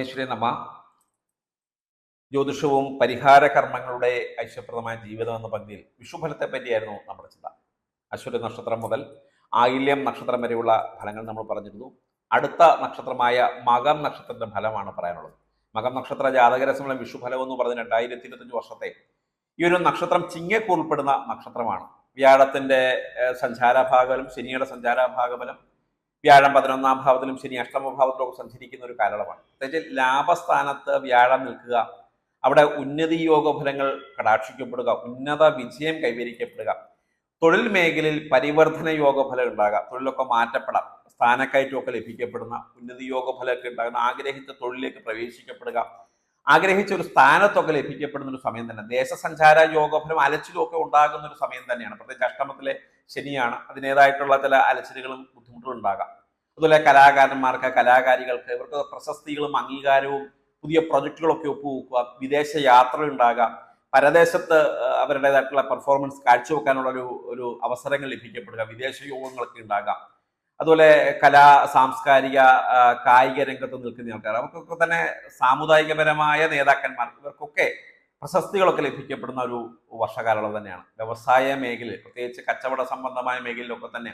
ഭുവനേശ്വരി നമ. ജ്യോതിഷവും പരിഹാര കർമ്മങ്ങളുടെ ഐശ്വര്യപ്രദമായ ജീവിതം എന്ന പങ്കിൽ വിഷുഫലത്തെ പറ്റിയായിരുന്നു നമ്മുടെ ചിന്ത. അശ്വതി നക്ഷത്രം മുതൽ ആയില്യം നക്ഷത്രം വരെയുള്ള ഫലങ്ങൾ നമ്മൾ പറഞ്ഞിരുന്നു. അടുത്ത നക്ഷത്രമായ മകം നക്ഷത്രത്തിന്റെ ഫലമാണ് പറയാനുള്ളത്. മകം നക്ഷത്ര ജാതകരസമുള്ള വിഷുഫലം എന്ന് പറഞ്ഞ രണ്ടായിരത്തി ഇരുപത്തഞ്ച് വർഷത്തെ ഈ ഒരു നക്ഷത്രം ചിങ്ങക്ക് ഉൾപ്പെടുന്ന നക്ഷത്രമാണ്. വ്യാഴത്തിന്റെ സഞ്ചാരഭാഗബലം ശനിയുടെ സഞ്ചാരഭാഗബലം വ്യാഴം പതിനൊന്നാം ഭാവത്തിലും ശനി അഷ്ടമ അഷ്ടമഭാവത്തിലൊക്കെ സഞ്ചരിക്കുന്ന ഒരു കാലയളവാണ്. പ്രത്യേകിച്ച് ലാഭസ്ഥാനത്ത് വ്യാഴം നിൽക്കുക അവിടെ ഉന്നതി യോഗ ഫലങ്ങൾ കടാക്ഷിക്കപ്പെടുക ഉന്നത വിജയം കൈവരിക്കപ്പെടുക തൊഴിൽ മേഖലയിൽ പരിവർത്തന യോഗ ഫലം ഉണ്ടാകാം തൊഴിലൊക്കെ മാറ്റപ്പെടാം സ്ഥാനക്കയറ്റമൊക്കെ ലഭിക്കപ്പെടുന്ന ഉന്നതി യോഗ ഫലമൊക്കെ ഉണ്ടാകുന്ന ആഗ്രഹിച്ച തൊഴിലിലേക്ക് പ്രവേശിക്കപ്പെടുക ആഗ്രഹിച്ച ഒരു സ്ഥാനത്തൊക്കെ ലഭിക്കപ്പെടുന്ന ഒരു സമയം തന്നെ. ദേശസഞ്ചാര യോഗഫലം അലച്ചിലും ഒക്കെ ഉണ്ടാകുന്ന ഒരു സമയം തന്നെയാണ്. പ്രത്യേകിച്ച് അഷ്ടമത്തിലെ ശനിയാണ്. അതിന്റെതായിട്ടുള്ള ചില അലച്ചിലുകളും ബുദ്ധിമുട്ടുകളും ഉണ്ടാകാം അതുപോലെ കലാകാരന്മാർക്ക് കലാകാരികൾക്ക് ഇവർക്ക് പ്രശസ്തികളും അംഗീകാരവും പുതിയ പ്രൊജക്റ്റുകളൊക്കെ ഒപ്പുവെക്കുക വിദേശ യാത്ര ഉണ്ടാകാം. പരദേശത്ത് അവരുടേതായിട്ടുള്ള പെർഫോമൻസ് കാഴ്ചവെക്കാനുള്ള ഒരു ഒരു അവസരങ്ങൾ ലഭിക്കപ്പെടുക വിദേശ യോഗങ്ങളൊക്കെ ഉണ്ടാകാം. അതുപോലെ കലാ സാംസ്കാരിക കായിക രംഗത്ത് നിൽക്കുന്ന ആൾക്കാർ അവർക്കൊക്കെ തന്നെ സാമുദായികപരമായ നേതാക്കന്മാർ ഇവർക്കൊക്കെ പ്രശസ്തികളൊക്കെ ലഭിക്കപ്പെടുന്ന ഒരു വർഷകാലം തന്നെയാണ്. വ്യവസായ മേഖലയിൽ പ്രത്യേകിച്ച് കച്ചവട സംബന്ധമായ മേഖലയിലൊക്കെ തന്നെ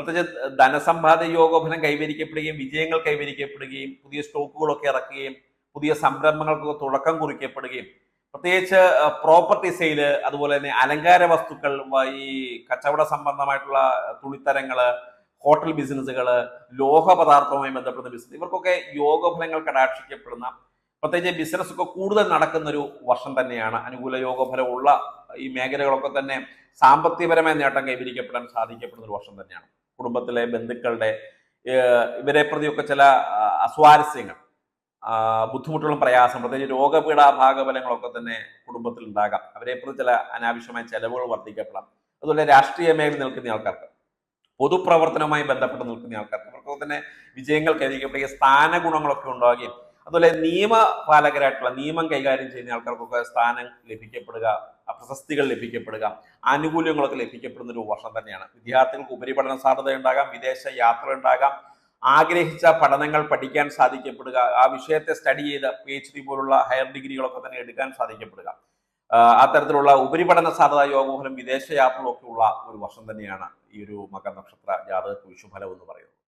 പ്രത്യേകിച്ച് ധനസമ്പാദ്യ യോഗഫലം കൈവരിക്കപ്പെടുകയും വിജയങ്ങൾ കൈവരിക്കപ്പെടുകയും പുതിയ സ്റ്റോക്കുകളൊക്കെ ഇറക്കുകയും പുതിയ സംരംഭങ്ങൾക്ക് തുടക്കം കുറിക്കപ്പെടുകയും പ്രത്യേകിച്ച് പ്രോപ്പർട്ടി സെയിൽ അതുപോലെ തന്നെ അലങ്കാര വസ്തുക്കൾ ഈ കച്ചവട സംബന്ധമായിട്ടുള്ള തുണിത്തരങ്ങൾ ഹോട്ടൽ ബിസിനസ്സുകൾ ലോഹ പദാർത്ഥവുമായി ബന്ധപ്പെടുന്ന ബിസിനസ് ഇവർക്കൊക്കെ യോഗഫലങ്ങൾ കടാക്ഷിക്കപ്പെടുന്ന പ്രത്യേകിച്ച് ബിസിനസ് ഒക്കെ കൂടുതൽ നടക്കുന്ന ഒരു വർഷം തന്നെയാണ്. അനുകൂല യോഗഫലമുള്ള ഈ മേഖലകളൊക്കെ തന്നെ സാമ്പത്തികപരമായ നേട്ടം കൈവരിക്കപ്പെടാൻ സാധിക്കപ്പെടുന്ന ഒരു വർഷം തന്നെയാണ്. കുടുംബത്തിലെ ബന്ധുക്കളുടെ ഇവരെ പ്രതിയൊക്കെ ചില അസ്വാരസ്യങ്ങൾ ബുദ്ധിമുട്ടുകളും പ്രയാസം പ്രത്യേകിച്ച് രോഗപീഠ ഭാഗഫലങ്ങളൊക്കെ തന്നെ കുടുംബത്തിൽ ഉണ്ടാകാം. അവരെ പ്രതി ചില അനാവശ്യമായ ചെലവുകൾ വർദ്ധിക്കപ്പെടാം. അതുപോലെ രാഷ്ട്രീയ മേഖല നിൽക്കുന്ന ആൾക്കാർക്ക് പൊതുപ്രവർത്തനവുമായി ബന്ധപ്പെട്ട് നിൽക്കുന്ന ആൾക്കാർക്ക് ഇവർക്കൊക്കെ തന്നെ വിജയങ്ങൾ കൈവരിക്കപ്പെടുക സ്ഥാനഗുണങ്ങളൊക്കെ ഉണ്ടാവുകയും അതുപോലെ നിയമപാലകരായിട്ടുള്ള നിയമം കൈകാര്യം ചെയ്യുന്ന ആൾക്കാർക്കൊക്കെ സ്ഥാനം ലഭിക്കപ്പെടുക പ്രശസ്തികൾ ലഭിക്കപ്പെടുക ആനുകൂല്യങ്ങളൊക്കെ ലഭിക്കപ്പെടുന്ന ഒരു വർഷം തന്നെയാണ്. വിദ്യാർത്ഥികൾക്ക് ഉപരിപഠന സാധ്യത ഉണ്ടാകാം വിദേശ യാത്ര ഉണ്ടാകാം. ആഗ്രഹിച്ച പഠനങ്ങൾ പഠിക്കാൻ സാധിക്കപ്പെടുക ആ വിഷയത്തെ സ്റ്റഡി ചെയ്ത് പി എച്ച് ഡി പോലുള്ള ഹയർ ഡിഗ്രികളൊക്കെ തന്നെ എടുക്കാൻ സാധിക്കപ്പെടുക. അത്തരത്തിലുള്ള ഉപരിപഠന സാധ്യത യോഗഫലം വിദേശ യാത്രകളൊക്കെ ഉള്ള ഒരു വർഷം തന്നെയാണ് ഈ ഒരു മകർ നക്ഷത്ര ജാതക വിഷുഫലം എന്ന് പറയുന്നത്.